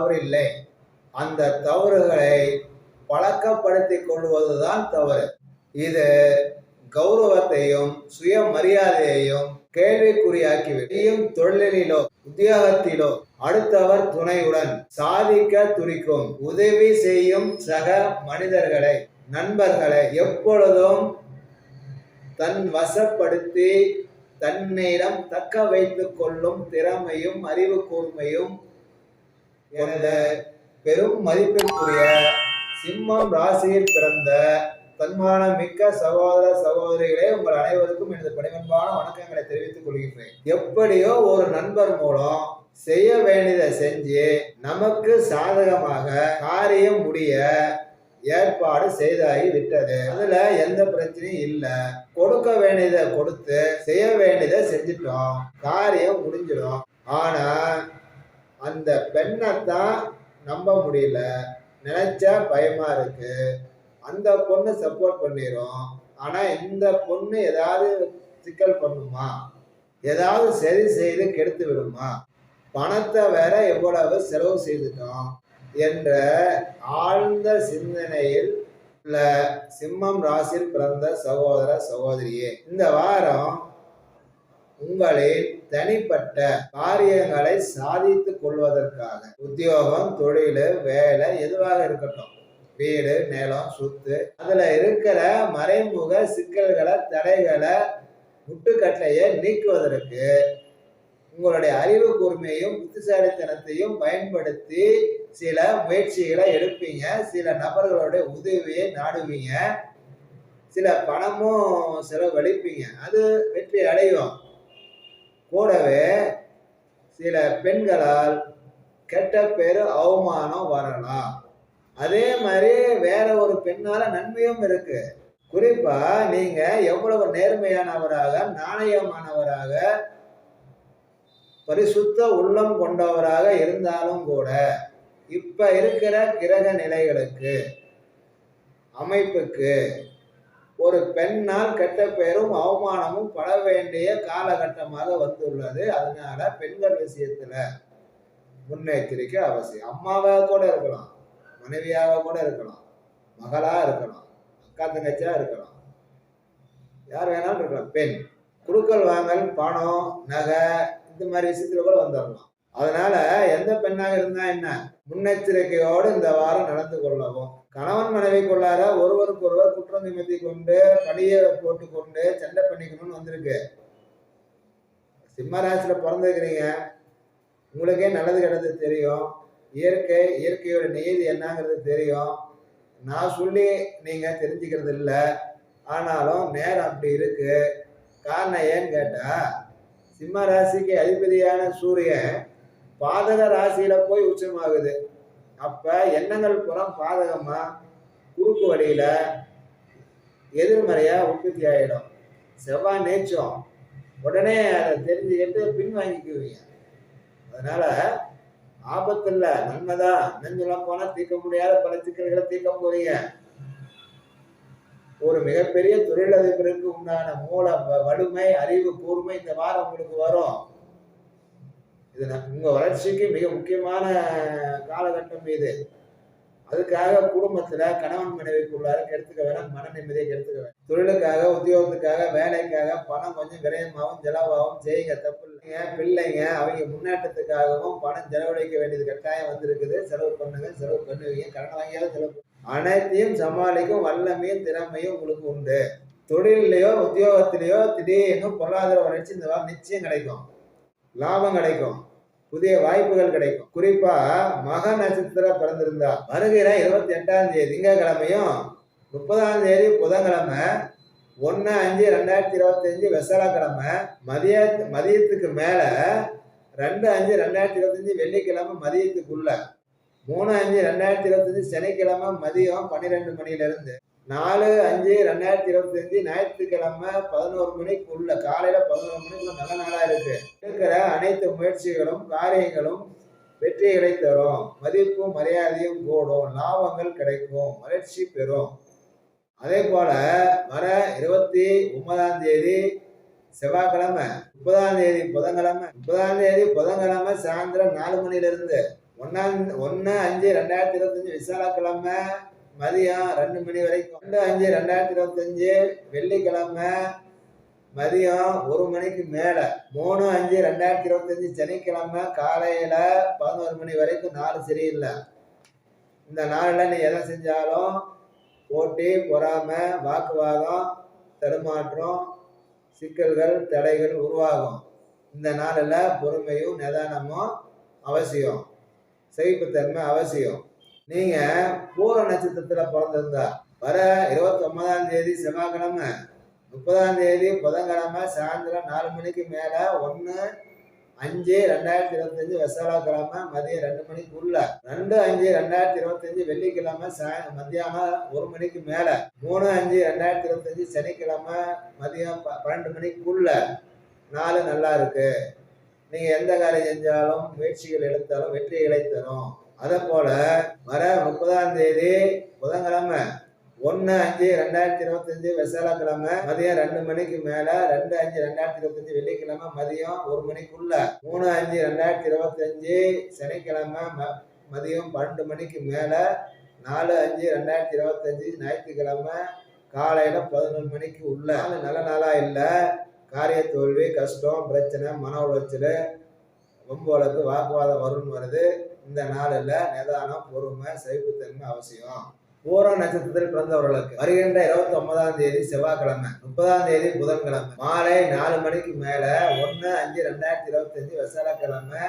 தவறு இல்லை அந்த தவறுகளை பழக்கப்படுத்தி கொள்வதுதான் தவறு. இது கௌரவத்தையும் சுய மரியாதையையும் கேள்விக்குறியாக்கி கேள்விக்குறியாக்கிவிடும் தொழிலிலோ உத்தியோகத்திலோ அடுத்தவர் துணையுடன் சாதிக்க துடிக்கும் உதவி செய்யும் சக மனிதர்களை நண்பர்களை எப்பொழுதும் தன் வசப்படுத்தி தன்னிடம் தக்க வைத்துக் கொள்ளும் திறமையும் அறிவு கூர்மையும் கொண்ட பெரும் மதிப்பிற்குரிய சிம்மம் ராசியில் பிறந்த தன்மான மிக்க சகோதர சகோதரிகளே உங்கள் அனைவருக்கும் எனது பணிவன்பான வணக்கங்களை தெரிவித்துக் கொள்கின்றேன். எப்படியோ ஒரு நண்பர் மூலம் செய்ய வேண்டியதை செஞ்சு நமக்கு சாதகமாக காரியம் முடிய ஏற்பாடு செய்தாகி விட்டது. அதுல எந்த பிரச்சனையும் இல்லை. கொடுக்க வேண்டியதை கொடுத்து செய்ய வேண்டியதை செஞ்சிட்டோம். காரியம் முடிஞ்சிடும். ஆனா அந்த பெண்ணை தான் நம்ப முடியல. நினைச்சா பயமா இருக்கு. அந்த பொண்ணு சப்போர்ட் பண்ணிடும் ஆனா இந்த பொண்ணு ஏதாவது சிக்கல் பண்ணுமா? ஏதாவது சரி செய்து கெடுத்து விடுமா? பணத்தை வேற எவ்வளவு செலவு செய்துட்டோம் என்ற ஆழ்ந்த சிந்தனையில் உள்ள சிம்மம் ராசியில் பிறந்த சகோதர சகோதரியே இந்த வாரம் உங்களின் தனிப்பட்ட காரியங்களை சாதித்துக் கொள்வதற்காக உத்தியோகம் தொழில் வேலை எதுவாக இருக்கட்டும். வீடு நிலம் சொத்து. அதுல இருக்கிற மறைமுக சிக்கல்களை தடைகளை முட்டுக்கட்டையை நீக்குவதற்கு உங்களுடைய அறிவு கூர்மையும் புத்திசாலித்தனத்தையும் பயன்படுத்தி சில முயற்சிகளை எடுப்பீங்க. சில நபர்களுடைய உதவியை நாடுவீங்க. சில பணமும் செலவழிப்பீங்க. அது வெற்றி அடையும். கூடவே சில பெண்களால் கெட்ட பேரு அவமானம் வரலாம். அதே மாதிரி வேற ஒரு பெண்ணால நன்மையும் இருக்கு. குறிப்பா நீங்க எவ்வளவு நேர்மையானவராக நாணயமானவராக பரிசுத்த உள்ளம் கொண்டவராக இருந்தாலும் கூட இப்ப இருக்கிற கிரக நிலைகளுக்கு அமைப்புக்கு ஒரு பெண்ணால் கெட்ட பெயரும் அவமானமும் பட வேண்டிய காலகட்டமாக வந்துள்ளது. அதனால பெண்கள் விஷயத்துல முன்னெச்சரிக்கை அவசியம். அம்மாவாக கூட இருக்கலாம் மனைவியாக கூட இருக்கலாம் மகளா இருக்கலாம் அக்கா தங்கச்சியா இருக்கலாம். யார் வேணாலும் இருக்கலாம். பெண் குடுக்கல் வாங்கல் பணம் நகை இந்த மாதிரி விஷயத்துல கூட வந்துடலாம் அதனால எந்த பெண்ணாக இருந்தா என்ன? முன்னெச்சரிக்கையோடு இந்த வாரம் நடந்து கொள்ளவும். கணவன் மனைவிக்குள்ளார ஒருவருக்கு ஒருவர் குற்றம் சுமத்தி கொண்டு படியை போட்டுக்கொண்டு சண்டை பண்ணிக்கணும்னு வந்திருக்கு. சிம்ம ராசியில் பிறந்திருக்கிறீங்க. உங்களுக்கே நல்லது கெட்டது தெரியும். இயற்கை இயற்கையோட நியதி என்னங்கிறது தெரியும். நான் சொல்லி நீங்க தெரிஞ்சுக்கிறது இல்லை. ஆனாலும் நேரம் அப்படி இருக்கு. காரணம் ஏன்னு கேட்டா சிம்ம ராசிக்கு அதிபதியான சூரியன் பாதக ராசியில போய் உச்சமாகுது. அப்ப எண்ணங்கள் புறம் பாதகமா குறுக்கு வழியில எதிர்மறையா உற்பத்தி ஆயிடும். செவ்வாய் நேச்சம். உடனே அதை தெரிஞ்சுக்கிட்டு பின்வாங்கிக்குவீங்க. அதனால ஆபத்து இல்ல நன்மைதான். இன்னும் போனா தீர்க்க முடியாத பல சிக்கல்களை தீர்க்க போறீங்க. ஒரு மிகப்பெரிய தொழிலதிபருக்கு உண்டான மூல வ- வலிமை அறிவு கூர்மை இந்த வாரம் உங்களுக்கு வரும். இது ந- உங்க வளர்ச்சிக்கு மிக முக்கியமான காலகட்டம் இது. அதுக்காக குடும்பத்துல கணவன் மனைவிக்குள்ளார கெடுத்துக்க வேணாம் மன நிம்மதியை கெடுத்துக்க வேணாம். தொழிலுக்காக உத்தியோகத்துக்காக வேலைக்காக பணம் கொஞ்சம் விரயமாகவும் செலவாகவும் செய்யுங்க. தப்பு இல்லைங்க பிள்ளைங்க அவங்க முன்னேற்றத்துக்காகவும் பணம் செலவழிக்க வேண்டியது கட்டாயம் வந்திருக்குது. செலவு பண்ணுங்க செலவு பண்ணுவீங்க. கடன் வாங்கியாவது செலவு அனைத்தையும் சமாளிக்கும் வல்லமையும் திறமையும் உங்களுக்கு உண்டு. தொழிலையோ உத்தியோகத்திலேயோ திடீர்னு பொருளாதார வளர்ச்சி இந்த வாரம் நிச்சயம் கிடைக்கும். லாபம் கிடைக்கும். புதிய வாய்ப்புகள் கிடைக்கும். குறிப்பா மக நட்சத்திரம் பிறந்திருந்தா. வருகிற இருபத்தி எட்டாம் தேதி திங்கக்கிழமையும் முப்பதாம் தேதி புதன்கிழமை ஒன்று அஞ்சு ரெண்டாயிரத்தி இருபத்தஞ்சு வெசலக்கிழமை மதிய மதியத்துக்கு மேலே ரெண்டு அஞ்சு ரெண்டாயிரத்தி இருபத்தஞ்சு வெள்ளிக்கிழமை மதியத்துக்குள்ள. மூணு அஞ்சு ரெண்டாயிரத்தி இருபத்தஞ்சு சனிக்கிழமை மதியம் பன்னிரெண்டு மணிலேருந்து நாலு அஞ்சு ரெண்டாயிரத்தி இருபத்தஞ்சு ஞாயிற்றுக்கிழமை பதினோரு மணிக்குள்ள காலையில பதினோரு மணிக்குள்ள நல்ல நாளா இருக்கு. இருக்கிற அனைத்து முயற்சிகளும் காரியங்களும் வெற்றிகளை தரும். மதிப்பும் மரியாதையும் கூடும். லாபங்கள் கிடைக்கும். வளர்ச்சி பெறும். அதே போல வர இருபத்தி ஒன்பதாம் தேதி செவ்வாய்க்கிழமை முப்பதாம் தேதி புதன்கிழமை முப்பதாம் தேதி புதன்கிழமை சாயந்தரம் நாலு மணில இருந்து ஒன்று அஞ்சு ரெண்டாயிரத்தி இருபத்தஞ்சி விசாலக்கிழமை மதியம் ரெண்டு மணி வரைக்கும். ரெண்டு அஞ்சு ரெண்டாயிரத்தி இருபத்தஞ்சு வெள்ளிக்கிழமை மதியம் ஒரு மணிக்கு மேலே. மூணு அஞ்சு ரெண்டாயிரத்தி இருபத்தஞ்சி சனிக்கிழமை காலையில் பதினோரு மணி வரைக்கும் நாலு சரியில்லை இந்த நாளில் நீ எதை செஞ்சாலும் போட்டி பொறாமை வாக்குவாதம் தடுமாற்றம் சிக்கல்கள் தடைகள் உருவாகும். இந்த நாளில் பொறுமையும் நிதானமும் அவசியம். சகிப்புத்தன்மை அவசியம். நீங்கள் பூர நட்சத்திரத்தில் பிறந்திருந்தா வர இருபத்தி ஒன்பதாம் தேதி செவ்வாய்க்கிழமை முப்பதாம் தேதி புதன்கிழமை சாயந்தரம் நாலு மணிக்கு மேலே ஒன்று அஞ்சு ரெண்டாயிரத்தி இருபத்தஞ்சி விசாலக்கிழமை மதியம் ரெண்டு மணிக்குள்ள. ரெண்டு அஞ்சு ரெண்டாயிரத்தி இருபத்தஞ்சி வெள்ளிக்கிழமை சாய மத்தியானம் ஒரு மணிக்கு மேலே. மூணு அஞ்சு ரெண்டாயிரத்தி இருபத்தஞ்சு சனிக்கிழமை மதியம் ப- பன்னெண்டு மணிக்குள்ள. நாலு நல்லா இருக்கு. நீங்கள் எந்த காரியம் செஞ்சாலும் முயற்சிகள் எடுத்தாலும் வெற்றிகளை தரும். அதே போல வர முப்பதாம் தேதி புதன்கிழமை ஒன்று அஞ்சு ரெண்டாயிரத்தி இருபத்தஞ்சி விசாலக்கிழமை மதியம் ரெண்டு மணிக்கு மேலே ரெண்டு அஞ்சு ரெண்டாயிரத்தி இருபத்தஞ்சி வெள்ளிக்கிழமை மதியம் ஒரு மணிக்குள்ள. மூணு அஞ்சு ரெண்டாயிரத்தி இருபத்தஞ்சி சனிக்கிழமை ம மதியம் பன்னெண்டு மணிக்கு மேலே நாலு அஞ்சு ரெண்டாயிரத்தி இருபத்தஞ்சி ஞாயிற்றுக்கிழமை காலையில் பதினொன்று மணிக்கு உள்ள. நாலு நல்ல நாளாக இல்லை. காரிய தோல்வி கஷ்டம் பிரச்சனை மன உளைச்சல் ரொம்ப வாக்குவாதம் வரும்னு வருது. இந்த நாளில் நிதானம் பொறுமை சகிப்புத்தன்மை அவசியம். பூர நட்சத்திரத்தில் பிறந்தவர்களுக்கு வருகின்ற இருபத்தி ஒன்பதாம் தேதி செவ்வாய்க்கிழமை முப்பதாம் தேதி புதன்கிழமை. மாலை நாலு மணிக்கு மேல ஒன்று அஞ்சு ரெண்டாயிரத்தி இருபத்தஞ்சு விசாலக்கிழமை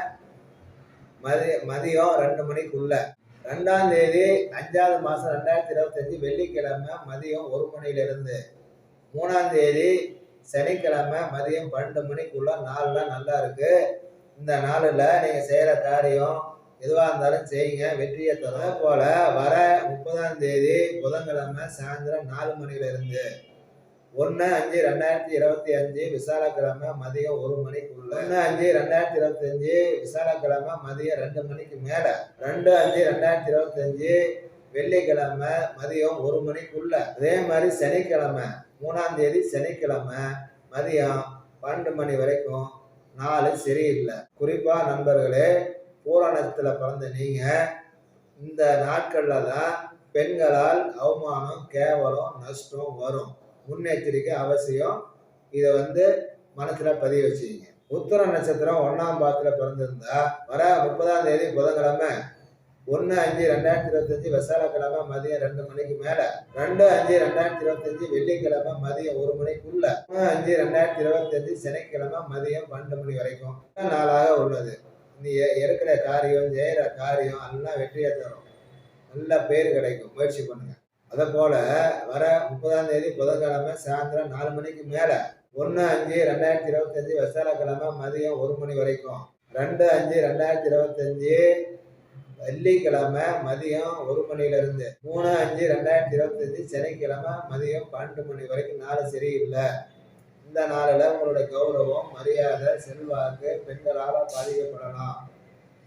மதிய மதியம் ரெண்டு மணிக்குள்ள. ரெண்டாம் தேதி அஞ்சாவது மாதம் ரெண்டாயிரத்தி இருபத்தஞ்சு வெள்ளிக்கிழமை மதியம் ஒரு மணியிலிருந்து. மூணாம் தேதி சனிக்கிழமை மதியம் பன்னெண்டு மணிக்குள்ள நாளெலாம் நல்லா இருக்கு. இந்த நாளில் நீங்கள் செய்கிற காரியம் எதுவாக இருந்தாலும் செய்யுங்க. வெற்றியை தரும் அதே போல் வர முப்பதாம் தேதி புதன்கிழமை சாயந்தரம் நாலு மணியிலிருந்து ஒன்று அஞ்சு ரெண்டாயிரத்தி இருபத்தி அஞ்சு விசாலக்கிழமை மதியம் ஒரு மணிக்குள்ள. ஒன்று அஞ்சு ரெண்டாயிரத்தி இருபத்தஞ்சு விசாலக்கிழமை மதியம் ரெண்டு மணிக்கு மேலே. ரெண்டு அஞ்சு ரெண்டாயிரத்தி இருபத்தஞ்சு வெள்ளிக்கிழமை மதியம் ஒரு மணிக்குள்ள. அதே மாதிரி சனிக்கிழமை மூணாம் தேதி சனிக்கிழமை மதியம் பன்னெண்டு மணி வரைக்கும் நாலு சரியில்லை குறிப்பாக நண்பர்களே பூரணத்தில் பிறந்த நீங்கள் இந்த நாட்களில் தான் பெண்களால் அவமானம் கேவலம் நஷ்டம் வரும். முன்னெச்சரிக்கை அவசியம். இதை வந்து மனசில் பதிய வச்சுக்கிங்க. உத்தர நட்சத்திரம் ஒன்றாம் பாதத்தில் பிறந்திருந்தா வர முப்பதாம் தேதி புதன்கிழமை ஒன்று அஞ்சு ரெண்டாயிரத்தி இருபத்தஞ்சி விசாலக்கிழமை மதியம் ரெண்டு மணிக்கு மேலே ரெண்டு அஞ்சு ரெண்டாயிரத்தி இருபத்தஞ்சி வெள்ளிக்கிழமை மதியம் ஒரு மணிக்குள்ள அஞ்சு ரெண்டாயிரத்தி இருபத்தஞ்சி சனிக்கிழமை மதியம் பன்னெண்டு மணி வரைக்கும். நாளாக உள்ளது. நீ இருக்கிற எடுக்கிற காரியம் செய்கிற காரியம் எல்லாம் வெற்றியை தரும். நல்ல பேர் கிடைக்கும். முயற்சி பண்ணுங்க. அதே போல வர முப்பதாம் தேதி புதன்கிழமை சாயந்தரம் நாலு மணிக்கு மேலே ஒன்று அஞ்சு ரெண்டாயிரத்தி இருபத்தஞ்சி விசாலக்கிழமை மதியம் ஒரு மணி வரைக்கும். ரெண்டு அஞ்சு ரெண்டாயிரத்தி இருபத்தஞ்சி வெள்ளிக்கிழமை மதியம் ஒரு மணிலேருந்து மூணு அஞ்சு ரெண்டாயிரத்தி இருபத்தஞ்சி சனிக்கிழமை மதியம் பன்னெண்டு மணி வரைக்கும். நாலு சரியில்லை இந்த நாளில் உங்களுடைய கௌரவம் மரியாதை செல்வாக்கு பெண்களால் பாதிக்கப்படலாம்.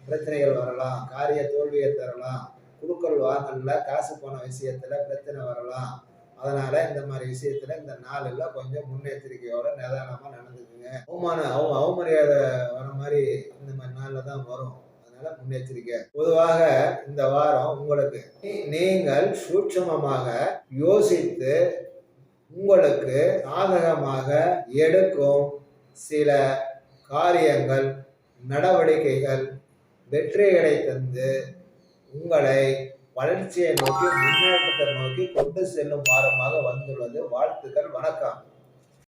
பிரச்சனைகள் வரலாம் காரிய தோல்வியை தரலாம் குழுக்கள் வாங்கல காசு போன விஷயத்துல பிரச்சனை வரலாம். அதனால இந்த மாதிரி விஷயத்துல இந்த நாளில் கொஞ்சம் முன்னெச்சரிக்கையோட நிதானமா நடந்துக்குங்க. அவமான அவ அவமரியாதை வர மாதிரி இந்த மாதிரி நாளில் தான் வரும். அதனால முன்னெச்சரிக்கை. பொதுவாக இந்த வாரம் உங்களுக்கு நீங்கள் சூட்சமமாக யோசித்து உங்களுக்கு சாதகமாக எடுக்கும் சில காரியங்கள் நடவடிக்கைகள் வெற்றிகளை தந்து உங்களை வளர்ச்சியை நோக்கி முன்னேற்றத்தை நோக்கி கொண்டு செல்லும் வாரமாக வந்துள்ளது. வாழ்த்துக்கள் வணக்கம்.